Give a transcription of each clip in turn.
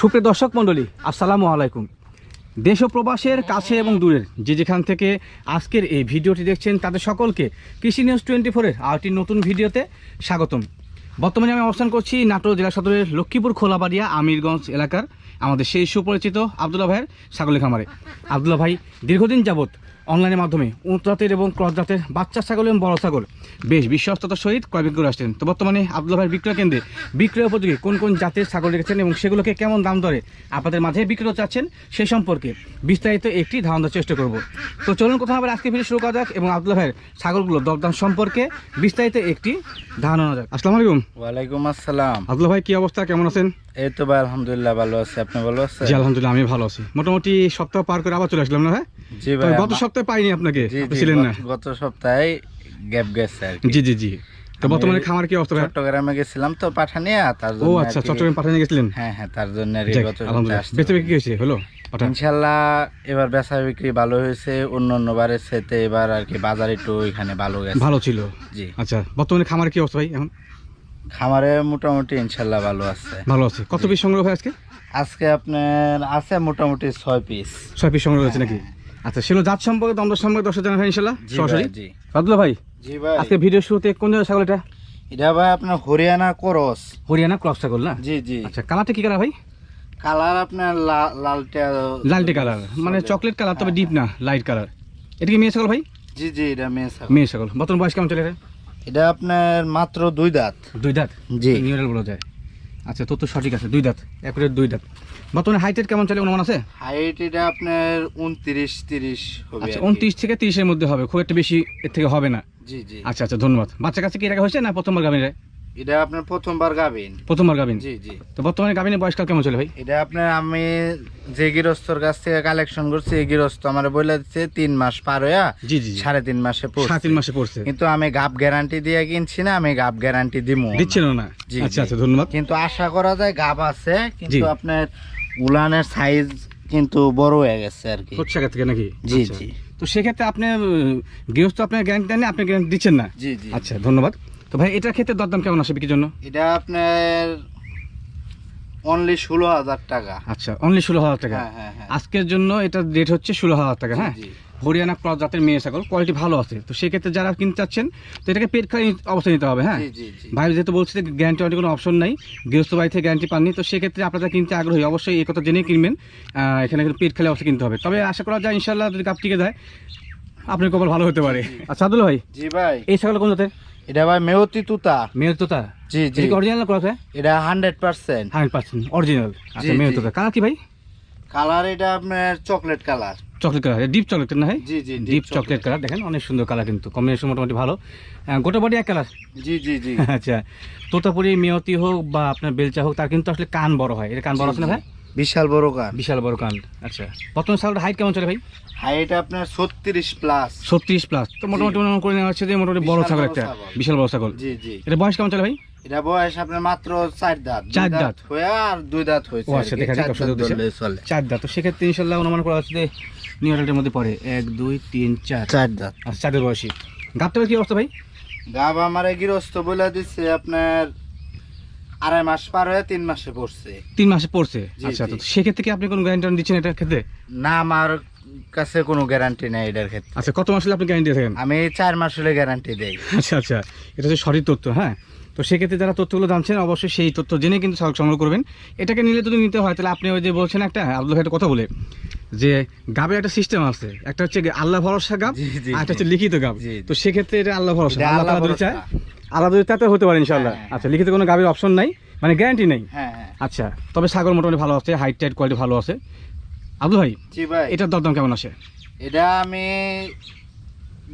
সুপ্রিয় দর্শক মণ্ডলী, আসসালামু আলাইকুম। দেশ প্রবাসের কাছে এবং দূরের যে যেখান থেকে আজকের এই ভিডিওটি দেখছেন, তাদের সকলকে কৃষি নিউজ টোয়েন্টি ফোরের আরেকটি নতুন ভিডিওতে স্বাগতম। বর্তমানে আমি অবস্থান করছি নাটোর জেলা সদরের লক্ষ্মীপুর খোলাবাড়িয়া আমিরগঞ্জ এলাকার আমাদের সেই সুপরিচিত আবদুল্লা ভাইয়ের ছাগলের খামারে। আবদুল্লা ভাই, দীর্ঘদিন যাবৎ অনলাইনের মাধ্যমে উন্নত জাতের এবং ক্রস জাতের বাচ্চা ছাগল এবং বড় ছাগল। বেশ বিশ্বস্ততার সহিত ক্রয় বিক্রি করে আসছেন। তো বর্তমানে আবদুল্লা ভাইয়ের বিক্রয় কেন্দ্রে বিক্রয় উপযোগী কোন কোন জাতের ছাগল রেখেছেন এবং সেগুলোকে কেমন দাম দরে আপনাদের মাঝে বিক্রয় চাচ্ছেন সে সম্পর্কে বিস্তারিত একটি ধারণা দেওয়ার চেষ্টা করব। তো চলুন কোথাও আবার আজকে ভিডিও শুরু করা যাক এবং আবদুল্লা ভাইয়ের ছাগলগুলোর দরদাম সম্পর্কে বিস্তারিত একটি ধারণা যাক। আসসালামু আলাইকুম। ওয়ালাইকুম আসসালাম। আবদুল্লা ভাই কি অবস্থা? কেমন আছেন? এই তো ভাই আলহামদুলিল্লাহ ভালো আছে। আপনি ভালো আছেন? জি আলহামদুলিল্লাহ আমি ভালো আছি। মোটামুটি সপ্তাহ পার করে আবার চলে আসলাম না হ্যাঁ জি ভাই গত আমা- সপ্তাহে পাইনি আপনাকে ছিলেন না। গত- সপ্তাহে গ্যাপ গেছে আর কি। জি জি জি। তো বর্তমানে খামার কি অবস্থা চট্টগ্রামে গেছিলাম তো পাঠানিয়া তার জন্য আর আচ্ছা চট্টগ্রাম পাঠানে গেছিলেন? হ্যাঁ হ্যাঁ তার জন্য আলহামদুলিল্লাহ। বিক্রি হয়েছে হলো? পাঠান। ইনশাল্লাহ এবার বেচা বিক্রি ভালো হয়েছে অন্য অন্য বারের সাথে এবার আর কি বাজার একটু এখানে ভালো গেছে। ভালো ছিল? জি। আচ্ছা বর্তমানে খামার কি অবস্থা ভাই এখন? খামারে মোটামুটি ইনশাল্লাহ ভালো আছে। ভালো আছে। কত পিস সংগ্রহ হয় আজকে? আজকে আপনার আছে মোটামুটি ছয় পিস। ছয় পিস সংগ্রহ হয়েছে নাকি? আচ্ছা সেগুলো জাত সম্পর্কে দমদর সম্পর্কে দর্শক জানাবেন ইনশাল্লাহ সরাসরি। ভাই ভাই জি ভাই। আজকে ভিডিও শুরুতে কোন জায়গায় ছাগল এটা? এটা ভাই আপনার হরিয়ানা করস। হরিয়ানা ক্রস ছাগল না? জি জি। আচ্ছা কালারটা কি কালার ভাই? কালার আপনার লালটা লালটে কালার মানে চকলেট কালার তবে ডিপ না লাইট কালার। এটা কি মেয়ে ছাগল ভাই? জি জি এটা মেয়ে ছাগল। মেয়ে ছাগল। বর্তমান বয়স কেমন চলে এটা? এটা আপনার মাত্র দুই দাঁত। দুই দাঁত? জি। নিউরাল বলা যায়। আচ্ছা তো তো সঠিক আছে। দুই দাঁত একুরের দুই দাঁত। বর্তমানে হাইটের কেমন চলে অনুমান আছে? হাইট এটা আপনার উনত্রিশ তিরিশ হবে আচ্ছা উনত্রিশ থেকে তিরিশের মধ্যে হবে খুব একটা বেশি এর থেকে হবে না। জি জি। আচ্ছা আচ্ছা ধন্যবাদ। বাচ্চা কাছে কি রাখা হয়েছে না প্রথমবার গাভিন এটা আপনার প্রথমবার গাবিন? প্রথমবার জি জি। তো বর্তমানে বয়সকাল কেমন চলে ভাই? এটা আপনার আমি যে গৃহস্থর কাছ থেকে কালেকশন করছি এই গৃহস্থ আমার বলে দিচ্ছে তিন মাস পার হইয়া জি জি। সাড়ে তিন মাসে সাড়ে তিন মাসে পড়ছে। কিন্তু আমি গাপ গ্যারান্টি দিয়ে কিনছি না আমি গাপ গ্যারান্টি দিব দিচ্ছিল না? জি, আচ্ছা আচ্ছা ধন্যবাদ। কিন্তু আশা করা যায় গাব আছে কিন্তু আপনার উলানের সাইজ কিন্তু বড় হয়ে গেছে আর কি। হচ্ছে থেকে নাকি? জি আচ্ছা। জি। তো সেক্ষেত্রে আপনি গৃহস্থ আপনার গ্যারান্টি দেন আপনি গ্যারান্টি দিচ্ছেন না? জি জি। আচ্ছা ধন্যবাদ। তো ভাই এটার ক্ষেত্রে দরদাম কেমন আসে বিক্রির জন্য? এটা আপনার অনলি ষোলো হাজার টাকা। আচ্ছা অনলি ষোলো হাজার টাকা। হ্যাঁ হ্যাঁ হ্যাঁ। আজকের জন্য এটা রেট হচ্ছে ষোলো হাজার টাকা হ্যাঁ। হরিয়ানা ক্রস জাতের মেয়ে ছাগল কোয়ালিটি ভালো আছে। তো সেক্ষেত্রে যারা কিনতে চাচ্ছেন তো এটাকে পেট খালি অবস্থা নিতে হবে হ্যাঁ? ভাই যেহেতু বলছে যে গ্যারান্টি ওয়ারেন্টি কোনো অপশন নাই গৃহস্থ বাড়ি থেকে গ্যারান্টি পাননি তো সেক্ষেত্রে আপনারা কিনতে আগ্রহী অবশ্যই এই কথা জেনেই কিনবেন। এখানে কিন্তু পেট খালি অবস্থা কিনতে হবে। তবে আশা করা যায় ইনশাল্লাহ যদি কাপ টিকে যায় আপনার কপাল ভালো হতে পারে। আচ্ছা আব্দুল ভাই জি ভাই। এই ছাগল কোন জাতের? এটা ভাই মেয়তি তুতা। মেয়ের তোতা? জি জি। অরিজিনাল ক্রস হ্যাঁ এটা hundred percent hundred percent original আচ্ছা জি। তোতা। কালার কি ভাই? কালার এটা আপনার chocolate colour. Chocolate colour. Deep chocolate না ভাই? জি জি ডিপ চকলেট কালার। দেখেন অনেক সুন্দর কালার কিন্তু। কম্বিনেশন মোটামুটি ভালো। গোটা বডি এক কালার? জি জি জি। আচ্ছা। তোতাপুরি মেয়তি হোক বা আপনার বেলচা হোক তার কিন্তু আসলে কান বড় হয়। এটা কান বড় আছে না ভাই? বিশাল বড় কান বিশাল বড় কান আচ্ছা প্রথম সালটা হাইট কেমন চলে ভাই? হাইট আপনার ছত্রিশ প্লাস ছত্রিশ প্লাস তো মোটামুটি করে নেওয়া হচ্ছে যে মোটামুটি বড় ছাগল একটা বিশাল বড় ছাগল। জি জি। এটা বয়স কেমন চলে ভাই? এটা বয়স আপনার মাত্র চার দাঁত। চার দাঁত। হয়ে আর দুই দাঁত হয়েছে আচ্ছা, দেখা যাক চার দাঁত তো সেক্ষেত্রে ইনশাল্লাহ অনুমান করা হচ্ছে যে নিউ মধ্যে পড়ে। এক দুই তিন চার। চার দাঁত। আচ্ছা চারের বয়সী। গাবটার কি অবস্থা ভাই? গাব আমার গৃহস্থ বলে দিচ্ছে আপনার আড়াই মাস পার হয়ে তিন মাসে পড়ছে। তিন মাসে পড়ছে? আচ্ছা তো সেক্ষেত্রে কি আপনি কোনো গ্যারান্টি দিচ্ছেন এটার ক্ষেত্রে? না আমার কাছে কোনো গ্যারান্টি নেই এটার ক্ষেত্রে। আচ্ছা কত মাস হলে আপনি গ্যারান্টি থাকেন? আমি চার মাস হলে গ্যারান্টি দেই। আচ্ছা আচ্ছা এটা হচ্ছে সঠিক তথ্য হ্যাঁ? তো সেক্ষেত্রে যারা তথ্যগুলো জানছেন অবশ্যই সেই তথ্য জেনে কিন্তু সংগ্রহ করবেন। এটাকে নিলে যদি নিতে হয় তাহলে আপনি ওই যে বলছেন একটা আব্দুল ভাই কথা বলে যে গাবের একটা সিস্টেম আছে। একটা হচ্ছে আল্লাহ ভরসা গাব আর একটা হচ্ছে লিখিত গাব। তো সেক্ষেত্রে এটা আল্লাহ ভরসা। আল্লাহ চায় আল্লাহ যদি তাতে হতে পারে ইনশাআল্লাহ। হ্যাঁ, হ্যাঁ। আচ্ছা লিখিত কোনো গাবের অপশন নাই? মানে গ্যারান্টি নেই? হ্যাঁ আচ্ছা তবে ছাগল মোটামুটি ভালো আছে হাইট টাইট কোয়ালিটি ভালো আছে। আব্দুল ভাই জি ভাই। এটার দরদাম কেমন আসে এটা আমি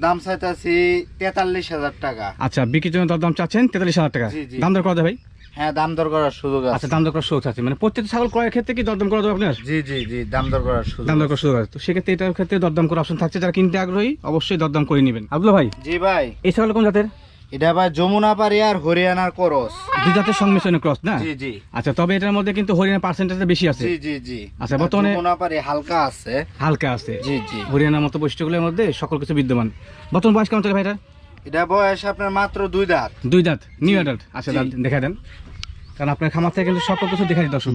দাম চাইতেছি তেতাল্লিশ হাজার টাকা। আচ্ছা বিক্রির জন্য দরদাম চাচ্ছেন তেতাল্লিশ হাজার টাকা। দাম দর করা যায় ভাই? হ্যাঁ দাম দর করার সুযোগ আচ্ছা আছে দাম দর করার সুযোগ আছে। মানে প্রত্যেকটা ছাগল ক্রয়ের ক্ষেত্রে কি দরদাম করা যাবে আপনার? জি জি জি দাম দর করার সুযোগ দাম দর আছে। করার সুযোগ আছে। তো সেক্ষেত্রে এটার ক্ষেত্রে দরদাম করার অপশন থাকছে। যারা কিনতে আগ্রহী অবশ্যই দরদাম করে নেবেন। আব্দুল ভাই জি ভাই। এই ছাগল কোন জাতের? এটা ভাই যমুনা পাড়ি আর হরিয়ানার করস। দুই জাতের সংমিশ্রণে ক্রস না? জি জি। আচ্ছা তবে এটার মধ্যে কিন্তু হরিয়ানা পার্সেন্টেজটা বেশি আছে। জি জি জি। আচ্ছা, বর্তমানে- যমুনা পাড়ি হালকা আছে। হালকা আছে। জি জি। হরিয়ানার মতো বৈশিষ্ট্যগুলোর মধ্যে সকল কিছু বিদ্যমান। বর্তমান বয়স কেমন চলে এটা এটা বয়স আপনার মাত্র দুই দাঁত। দুই দাঁত নিউ অ্যাডাল্ট আচ্ছা দাঁত দেখা দেন। কারণ আপনার খামার থেকে কিন্তু সকল কিছু দেখা দিতে দর্শক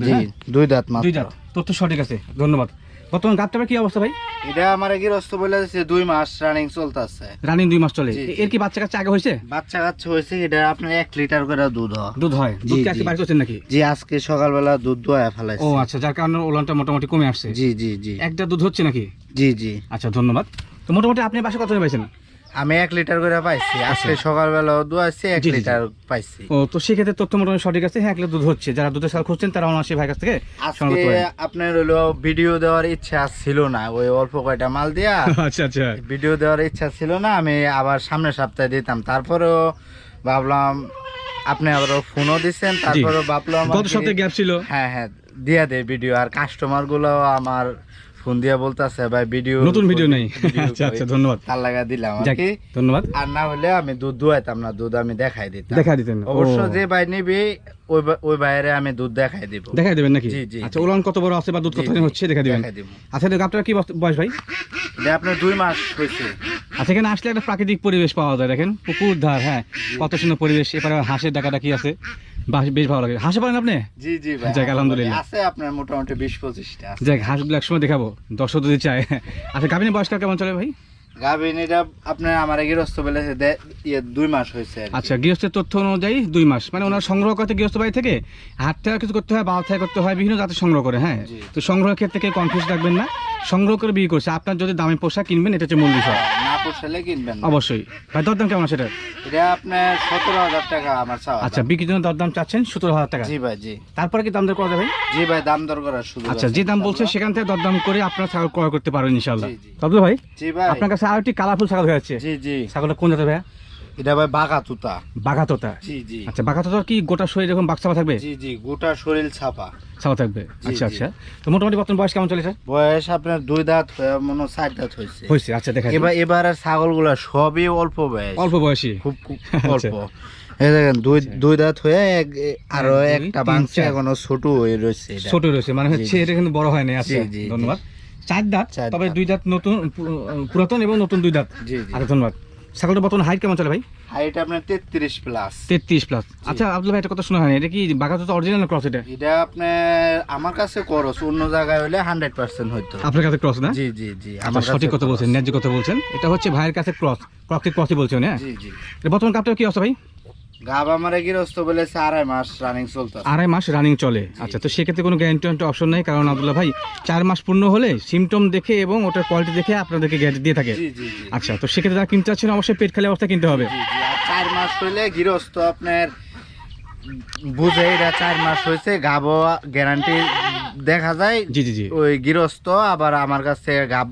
দুই দাঁত দুই দাঁত। তথ্য সঠিক আছে ধন্যবাদ। বর্তমান কি অবস্থা ভাই? এটা আমার গৃহস্থ বলে দুই মাস রানিং চলতেছে। রানিং দুই মাস চলে। এর কি বাচ্চা কাচ্চা আগে হয়েছে? বাচ্চা কাচ্চা হয়েছে এটা আপনার এক লিটার করে দুধ হয়। দুধ হয়? দুধ কি আজকে বাড়ি করছেন নাকি? জি আজকে সকালবেলা দুধ দোয়া ফেলাইছে। ও আচ্ছা যার কারণে ওলানটা মোটামুটি কমে আসছে। জি জি জি। একটা দুধ হচ্ছে নাকি? জি জি। আচ্ছা ধন্যবাদ। তো মোটামুটি আপনি বাসা কত পাইছেন? আমি এক লিটার করে পাইছি আজকে সকালবেলা দোয়াছি এক। লিটার পাইছি। ও তো সেক্ষেত্রে তথ্য মোটামুটি সঠিক আছে হ্যাঁ এক লিটার দুধ হচ্ছে। যারা দুধের সাল খুঁজছেন তারা অনায়াসে ভাই কাছ থেকে। আপনার হলো ভিডিও দেওয়ার ইচ্ছা ছিল না ওই অল্প কয়টা মাল দিয়া আচ্ছা আচ্ছা। ভিডিও দেওয়ার ইচ্ছা ছিল না আমি আবার সামনের সপ্তাহে দিতাম। তারপরেও ভাবলাম আপনি আবারও ফোনও দিচ্ছেন তারপরেও ভাবলাম গত সপ্তাহে গ্যাপ ছিল। হ্যাঁ হ্যাঁ দিয়া দে ভিডিও। আর কাস্টমারগুলো আমার ফোন দিয়া বলতেছে ভাই ভিডিও নতুন ভিডিও নেই। আচ্ছা আচ্ছা ধন্যবাদ। তার লাগা দিলাম কি। ধন্যবাদ। আর না হলে আমি দুধ দুয়াইতাম না দুধ আমি দেখাই দিতাম। দেখা দিতেন। অবশ্য যে ভাই নিবি ওই ওই বাইরে আমি দুধ দেখাই দিব। দেখাই দেবেন নাকি? জি, জি, আচ্ছা। ওলান কত বড় আছে বা দুধ কত হচ্ছে দেখা দিবেন। আচ্ছা তো গাবটার কি বয়স ভাই? এটা আপনার দুই মাস হয়েছে। আচ্ছা এখানে আসলে একটা প্রাকৃতিক পরিবেশ পাওয়া যায় দেখেন। পুকুর ধার হ্যাঁ। কত সুন্দর পরিবেশ এপারে হাঁসের ডাকা ডাকি আছে। বেশ ভালো লাগে। হাঁসে পারেন আপনি? জি জি ভাই যাক, আলহামদুলিল্লাহ। আছে আপনার মোটামুটি বিশ পঁচিশটা আছে। যাক হাঁসগুলো একসময় দেখাবো। দর্শক যদি চায়। আচ্ছা গাভিনী বয়স্কার কেমন চলে ভাই? গাভিন এটা আপনার আমার গৃহস্থ বলেছে দে- ইয়ে দুই মাস হয়েছে আচ্ছা গৃহস্থের তথ্য অনুযায়ী দুই মাস। মানে ওনার সংগ্রহ করতে গৃহস্থ বাড়ি থেকে হাট থেকে কিছু করতে হয় বাল থেকে করতে হয় বিভিন্ন জাতের সংগ্রহ করে হ্যাঁ? তো সংগ্রহের ক্ষেত্রে কেউ কনফিউজ রাখবেন না। সংগ্রহ করে বিক্রি করছে। আপনার যদি দামি পোশাক কিনবেন এটা হচ্ছে মূল বিষয়। না পোষালে কিনবেন না। অবশ্যই। ভাই দরদাম কেমন এটা? এটা আপনার সতেরো হাজার টাকা আমার চাওয়া আচ্ছা বিক্রির জন্য দরদাম চাচ্ছেন সতেরো হাজার টাকা? জি ভাই জি। তারপরে কি দাম দর করা যাবে? জি ভাই দাম দর করার সুযোগ আচ্ছা আছে যে দাম বলছে সেখান থেকে দরদাম করে আপনারা ছাগল ক্রয় করতে পারবেন ইনশাল্লাহ জি, জি। তবে ভাই জি ভাই। আপনার কাছে আর একটি কালারফুল ছাগল হয়ে যাচ্ছে। জি জি। ছাগলটা কোন জাতের ভাইয়া? এটা ভাই বাঘা তুতা। বাঘাতোতা জি জি। আচ্ছা বাঘাতোতার কি গোটা শরীর এরকম থাকবে? জি জি গোটা শরীর ছাপা। ছাপা থাকবে? আচ্ছা আচ্ছা। তো মোটামুটি বর্তমান বয়স কেমন চলেছে? বয়স আপনার দুই দাঁত মনে চার দাঁত হয়েছে। হয়েছে আচ্ছা দেখা এবার এবারের ছাগলগুলা সবই অল্প বয়স। অল্প বয়সী? খুব খুব আচ্ছা। অল্প। দেখেন দুই দুই দাঁত হয়ে এক- আরও একটা বাংছে এখনও ছোট হয়ে রয়েছে ছোট রয়েছে মানে হচ্ছে এটা কিন্তু বড় হয়নি। আচ্ছা। ধন্যবাদ। চার দাঁত তবে দুই দাঁত নতুন পুরাতন এবং নতুন দুই দাঁত। আচ্ছা ধন্যবাদ। ছাগলটা বর্তমান হাইট কেমন চলে ভাই? হাইট আপনার তেত্রিশ প্লাস তেত্রিশ প্লাস আচ্ছা আব্দুল ভাই এটা কথা শোনা হয়নি এটা কি বাঘাতোতা অরিজিনাল ক্রস এটা? এটা আপনার আমার কাছে ক্রস অন্য জায়গায় হলে হান্ড্রেড পার্সেন্ট হইতো। আপনার কাছে ক্রস না? জি জি জি আচ্ছা, আমার সঠিক কথা বলছেন ন্যায্য কথা বলছেন। এটা হচ্ছে ভাইয়ের কাছে ক্রস ক্রসিক ক্রসই বলছেন হ্যাঁ? জি জি। বর্তমান কাপটা কি আছে ভাই? গাব আমার গৃহস্থ আড়াই মাস রানিং চলতে আড়াই মাস রানিং চলে। আচ্ছা তো সেক্ষেত্রে কোনো গ্যারান্টি অপশন নেই? কারণ আব্দুল্লাহ ভাই চার মাস পূর্ণ হলে সিমটম দেখে এবং ওটার কোয়ালিটি দেখে আপনাদেরকে গ্যারান্টি দিয়ে থাকে। আচ্ছা তো সেক্ষেত্রে যারা কিনতে চাচ্ছেন অবশ্যই পেট খালি অবস্থা কিনতে হবে। চার মাস হইলে গৃহস্থ আপনার বুঝে এটা চার মাস হয়েছে গাব গ্যারান্টি দেখা যায়। জি জি জি। ওই গৃহস্থ আবার আমার কাছ গাব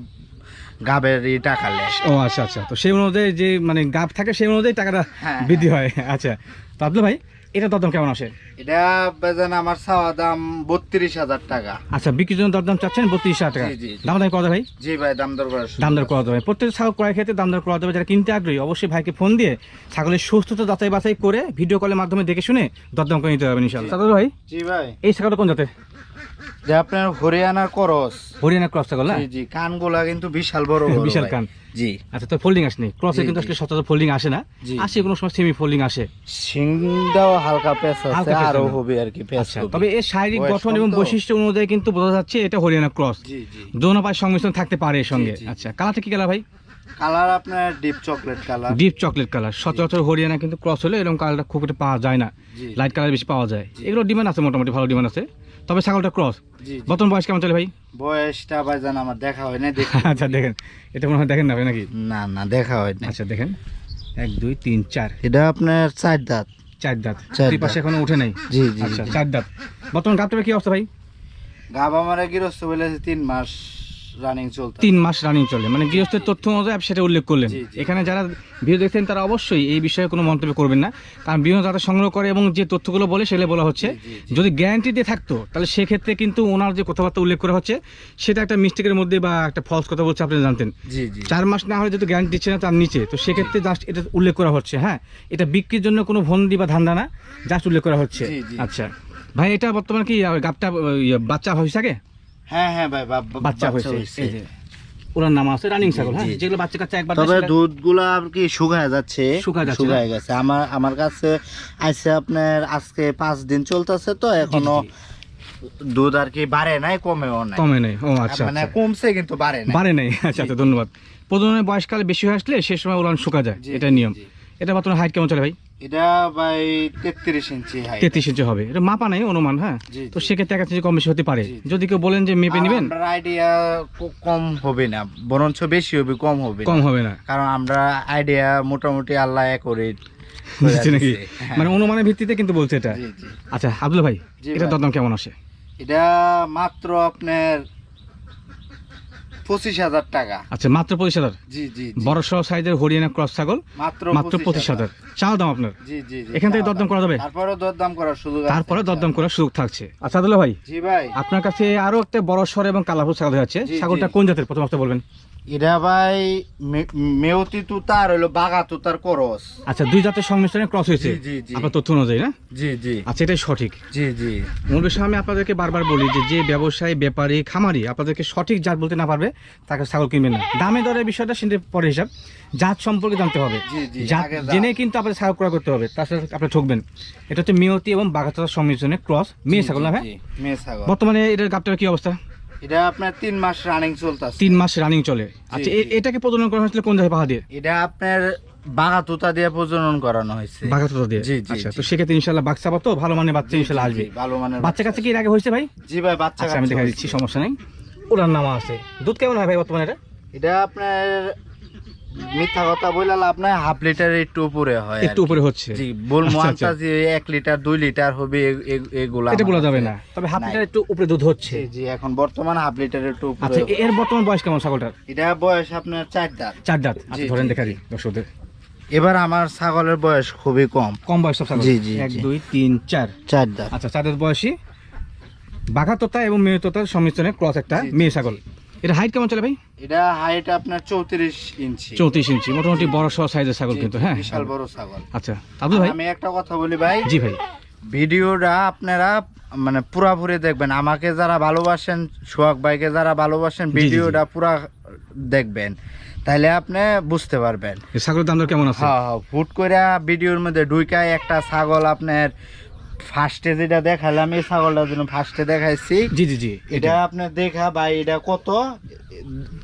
গাবের ই টাকা নেয় ও আচ্ছা আচ্ছা। তো সেই অনুযায়ী যে মানে গাপ থাকে সেই অনুযায়ী টাকাটা হ্যাঁ, বৃদ্ধি হয়। আচ্ছা। তো আব্দুল ভাই এটা দরদাম কেমন আসে? এটা বেজান আমার চাওয়া দাম বত্রিশ হাজার টাকা। আচ্ছা বিক্রির জন্য দরদাম চাচ্ছেন বত্রিশ হাজার টাকা। দাম দাম কত ভাই? জি ভাই দাম দর সুযোগ দাম দর। করা যাবে। প্রত্যেক ছাগল ক্রয় ক্ষেত্রে দাম দর করা যাবে। যারা কিনতে আগ্রহী অবশ্যই ভাইকে ফোন দিয়ে ছাগলের সুস্থতা যাচাই বাছাই করে ভিডিও কলের মাধ্যমে দেখে শুনে দরদাম করে নিতে হবে ইনশাল্লাহ দাদা ভাই জি ভাই। এই ছাগলটা কোন জাতে যে আপনার হরিয়ানার করস। হরিয়ানা ক্রস ছাগল জি জি কানগুলা কিন্তু বিশাল বড় বিশাল কান। জি। আচ্ছা তো ফোল্ডিং আসেনি। ক্রসে কিন্তু আসলে সচরাচর ফোল্ডিং আসে না। আসে কোনো সময় সেমি ফোল্ডিং আসে। সিংটাও হালকা আছে পেঁচ হবে আর কি আচ্ছা তবে এর শারীরিক গঠন এবং বৈশিষ্ট্য অনুযায়ী কিন্তু বোঝা যাচ্ছে এটা হরিয়ানা ক্রস। জি জি। দোনো পায়ের সংমিশ্রণ থাকতে পারে এর সঙ্গে। আচ্ছা কালারটা কি কালার ভাই? কালার আপনার deep chocolate colour deep chocolate colour সচরাচর হরিয়ানা কিন্তু ক্রস হলে এরকম কালারটা খুব একটা পাওয়া যায় না। লাইট কালার বেশি পাওয়া যায়। এগুলো ডিমান্ড আছে মোটামুটি ভালো ডিমান্ড আছে। তবে ছাগলটা ক্রস। বর্তমান বয়স কেমন চলে ভাই? বয়সটা ভাইজান আমার দেখা হয় না দেখি। আচ্ছা দেখেন। এটা মনে হয় দেখেন না ভাই নাকি? না না দেখা হয় না আচ্ছা দেখেন। এক দুই তিন চার। এটা আপনার চার দাঁত। চার দাঁত। চার পাশে এখনও উঠে নাই? জি জি আচ্ছা চার দাঁত। বর্তমান গাবটা কি অবস্থা ভাই? গাব আমার গৃহস্থ বলে তিন মাস। রানিং চলতে তিন মাস রানিং চলে। মানে গৃহস্থের তথ্য আপনি সেটা উল্লেখ করলেন। এখানে যারা ভিডিও দেখছেন তারা অবশ্যই এই বিষয়ে কোনো মন্তব্য করবেন না। কারণ বিভিন্ন যারা সংগ্রহ করে এবং যে তথ্যগুলো বলে সেগুলো বলা হচ্ছে। যদি গ্যারান্টি দিয়ে থাকতো তাহলে সেক্ষেত্রে কিন্তু ওনার যে কথাবার্তা উল্লেখ করা হচ্ছে সেটা একটা মিস্টেকের মধ্যে বা একটা ফলস কথা বলছে আপনি জানতেন। চার মাস না হলে যদি গ্যারান্টি দিচ্ছে না তার নিচে তো সেক্ষেত্রে জাস্ট এটা উল্লেখ করা হচ্ছে হ্যাঁ? এটা বিক্রির জন্য কোনো ভন্ডি বা ধান্দা না জাস্ট উল্লেখ করা হচ্ছে। আচ্ছা। ভাই এটা বর্তমানে কি গাবটা ইয়ে, বাচ্চা হয়েছে আগে? হ্যাঁ হ্যাঁ ভাই বাচ্চা হয়েছে। এই যে। ওনার নাম আছে রানিং ছাগল হ্যাঁ? যেগুলো বাচ্চা কাচ্চা একবার তবে দেশে- দুধগুলা আর কি শুকায় যাচ্ছে শুকায় গেছে। আমার আমার কাছে আইসে আপনার আজকে পাঁচ দিন চলতেছে তো এখনও দুধ আর কি বাড়ে নাই কমেও নাই। কমে নেই। ও আচ্ছা মানে আচ্ছা। কমছে কিন্তু বাড়ে নাই। বাড়ে নেই। আচ্ছা আচ্ছা ধন্যবাদ। প্রজননের বয়সকাল বেশি হয়ে আসলে সে সময় উলান শুকা যায়। এটা নিয়ম। এটা বর্তমানে হাইট কেমন চলে ভাই? এটা ভাই তেত্রিশ ইঞ্চি তেত্রিশ ইঞ্চি হবে। এটা মাপা নাই অনুমান হ্যাঁ? তো সেক্ষেত্রে এক ইঞ্চি কম বেশি হতে পারে। যদি কেউ বলেন যে মেপে নেবেন? আইডিয়া কম হবে না। বরঞ্চ বেশি হবে কম হবে কম হবে না। কারণ আমরা আইডিয়া মোটামুটি আল্লাহ নাকি? হ্যাঁ। মানে অনুমানের ভিত্তিতে কিন্তু বলছে এটা। আচ্ছা আব্দুল ভাই এটা। দরদাম কেমন আসে? এটা মাত্র আপনার পঁচিশ হাজার টাকা। আচ্ছা মাত্র পঁচিশ হাজার? জি জি জি। বড় সাইজের হরিয়ানা ক্রস ছাগল মাত্র মাত্র পঁচিশ হাজার। চাও দাম আপনার? জি জি জি। এখান থেকে দরদাম করা যাবে? তারপরে দরদাম করার সুযোগ তারপরে দরদাম করার সুযোগ থাকছে। আচ্ছা ভাই জি ভাই। আপনার কাছে আরও একটা বড় সর এবং কালারফুল ছাগল আছে ছাগলটা কোন জাতের? প্রথম আপনি বলবেন। এটা ভাই মেয়তি তুতার হইল বাগা তুতার করস। আচ্ছা দুই জাতের সংমিশ্রণে ক্রস হয়েছে। আপনার তথ্য অনুযায়ী না? জি জি। আচ্ছা এটাই সঠিক। জি জি। মূল বিষয় আমি আপনাদেরকে বারবার বলি যে যে ব্যবসায়ী ব্যাপারী খামারি আপনাদেরকে সঠিক জাত বলতে না পারবে তাকে ছাগল কিনবেন না। দামে দরের বিষয়টা সেটা পরে হিসাব। জাত সম্পর্কে জানতে হবে। জাত জেনে কিন্তু আপনার ছাগল ক্রয় করতে হবে তার সাথে আপনি ঠকবেন। এটা হচ্ছে মেয়তি এবং বাগাতার সংমিশ্রণে ক্রস মেয়ে ছাগল না ভাই? মেয়ে ছাগল। বর্তমানে এটার গাপটার কি অবস্থা? এটা আপনার তিন মাস রানিং চলতেছে। তিন মাস রানিং চলে। আচ্ছা এটাকে প্রজনন করা হয়েছিল কোন জায়গায় পাহা দিয়ে? এটা আপনার বাগা তুতা দিয়ে প্রজনন করানো হয়েছে। বাগাততা দিয়ে? জি, আচ্ছা তো সেক্ষেত্রে ইনশাল্লাহ বাচ্চা তো ভালো মানের বাচ্চা ইনশাল্লাহ জি, আসবে। ভালো মানের বাচ্চা কাছে কি এর আগে হয়েছে ভাই? জি ভাই বাচ্চা আচ্ছা আমি দেখা দিচ্ছি সমস্যা নেই। ওনার নাম আছে। দুধ কেমন হয় ভাই বর্তমানে এটা? এটা আপনার মিথ্যা কথা বললে লাভ নাই হাফ লিটার একটু উপরে হয় একটু উপরে হচ্ছে। জি বলব আচ্ছা, আচ্ছা। যে এক লিটার দুই লিটার হবে এগুলা এটা বলা যাবে না। তবে হাফ লিটার একটু উপরে দুধ হচ্ছে। জি এখন বর্তমান হাফ লিটার একটু উপরে। আচ্ছা এর বর্তমান বয়স কেমন ছাগলটার? এটা বয়স আপনার চার দাঁত। চার দাঁত। আচ্ছা ধরেন জি, দেখা জি। দিই দর্শকদের। এবার আমার ছাগলের বয়স খুবই কম। কম বয়স সব ছাগল জি, জি, এক জি। দুই তিন চার। চার দাঁত। আচ্ছা চার দাঁত বয়সী বাঘা তোতা এবং মেয়ে তোতার সংমিশ্রণে ক্রস একটা মেয়ে ছাগল। এটা হাইট কেমন চলে ভাই? এটা হাইট আপনার চৌত্রিশ ইঞ্চি। চৌত্রিশ ইঞ্চি মোটামুটি বড় সহ সাইজের ছাগল কিন্তু হ্যাঁ? বিশাল বড় ছাগল। আচ্ছা আব্দুল ভাই? আমি একটা কথা বলি ভাই। জি ভাই। ভিডিওটা আপনারা মানে পুরাপুরি দেখবেন। আমাকে যারা ভালোবাসেন সোহাগ ভাইকে যারা ভালোবাসেন। ভিডিওটা পুরা দেখবেন। তাহলে আপনি বুঝতে পারবেন। ছাগলের দাম কেমন আছে? হ্যাঁ হ্যাঁ হুট করে ভিডিওর মধ্যে ঢুকায় একটা ছাগল আপনার ফার্স্টে যেটা দেখালাম এই ছাগলটার জন্য ফার্স্টে দেখাইছি। জি জি জি এটা আপনার দেখা ভাই এটা কত?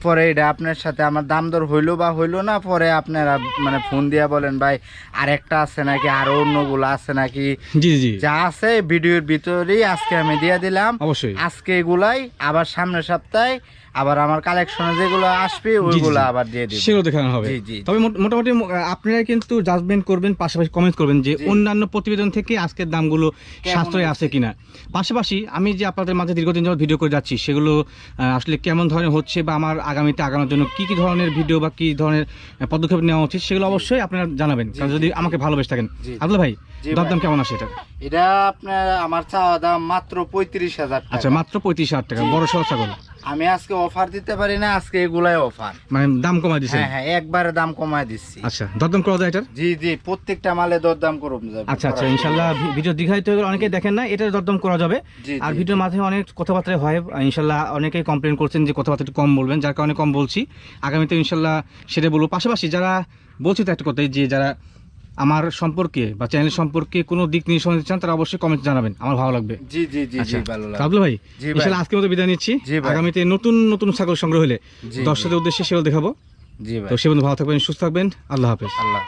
পরে এটা আপনার সাথে আমার দাম দর হইল বা হইল না পরে আপনারা মানে ফোন দিয়া বলেন ভাই আরেকটা আছে নাকি? আরও অন্যগুলো আছে নাকি? জি জি যা আছে ভিডিওর ভিতরেই আজকে আমি দিয়ে দিলাম। অবশ্যই। আজকে এগুলাই আবার সামনের সপ্তাহে আবার আমার কালেকশনে যেগুলো আসবে ওইগুলো আবার দিয়ে দিব। সেগুলো দেখানো হবে। তবে মোটামুটি আপনারা কিন্তু জাজমেন্ট করবেন পাশাপাশি কমেন্ট করবেন যে অন্যান্য প্রতিবেদন থেকে আজকের দামগুলো সাশ্রয় আছে কিনা। পাশাপাশি আমি যে আপনাদের মাঝে দীর্ঘদিন যাবত ভিডিও করে যাচ্ছি সেগুলো আসলে কেমন ধরনের হচ্ছে বা আমার আগামীতে আগানোর জন্য কি কি ধরনের ভিডিও বা কি ধরনের পদক্ষেপ নেওয়া উচিত সেগুলো অবশ্যই আপনারা জানাবেন। কারণ যদি আমাকে ভালোবেসে থাকেন। আব্দুল ভাই দরদাম কেমন আছে এটা? এটা আপনার আমার চাওয়া দাম মাত্র পঁয়ত্রিশ হাজার আচ্ছা মাত্র পঁয়ত্রিশ হাজার টাকা। বড় সহ ছাগল। আমি আজকে অফার দিতে পারি না আজকে এগুলাই অফার মানে দাম কমাই দিচ্ছেন হ্যাঁ হ্যাঁ একবারে দাম কমায় দিচ্ছি। আচ্ছা দরদাম করা যায় এটার? জি জি প্রত্যেকটা মালে দরদাম করুন। যাবে আচ্ছা আচ্ছা ইনশাল্লাহ ভি- ভিডিও দীঘায়িত হয়ে গেলে অনেকেই দেখেন না এটা দরদাম করা যাবে। আর ভিডিওর মাঝে অনেক কথাবার্তা হয় ইনশাল্লাহ অনেকেই কমপ্লেন করছেন যে কথাবার্তা একটু কম বলবেন যার কারণে কম বলছি। আগামীতে ইনশাল্লাহ সেটা বলব। পাশাপাশি যারা বলছি তো একটা কথাই যে যারা আমার সম্পর্কে বা চ্যানেল সম্পর্কে কোনো দিক নিয়ে দিতে চান তারা অবশ্যই কমেন্ট জানাবেন। আমার ভালো লাগবে। জি জি জি জি আচ্ছা। ভালো ভাই। আজকের মতো বিদায় নিচ্ছি। আগামীতে নতুন নতুন ছাগল সংগ্রহ হলে দর্শকদের উদ্দেশ্যে সেও দেখাবো। জি ভাই। তো সে বন্ধু ভালো থাকবেন সুস্থ থাকবেন। আল্লাহ হাফেজ। আল্লাহ।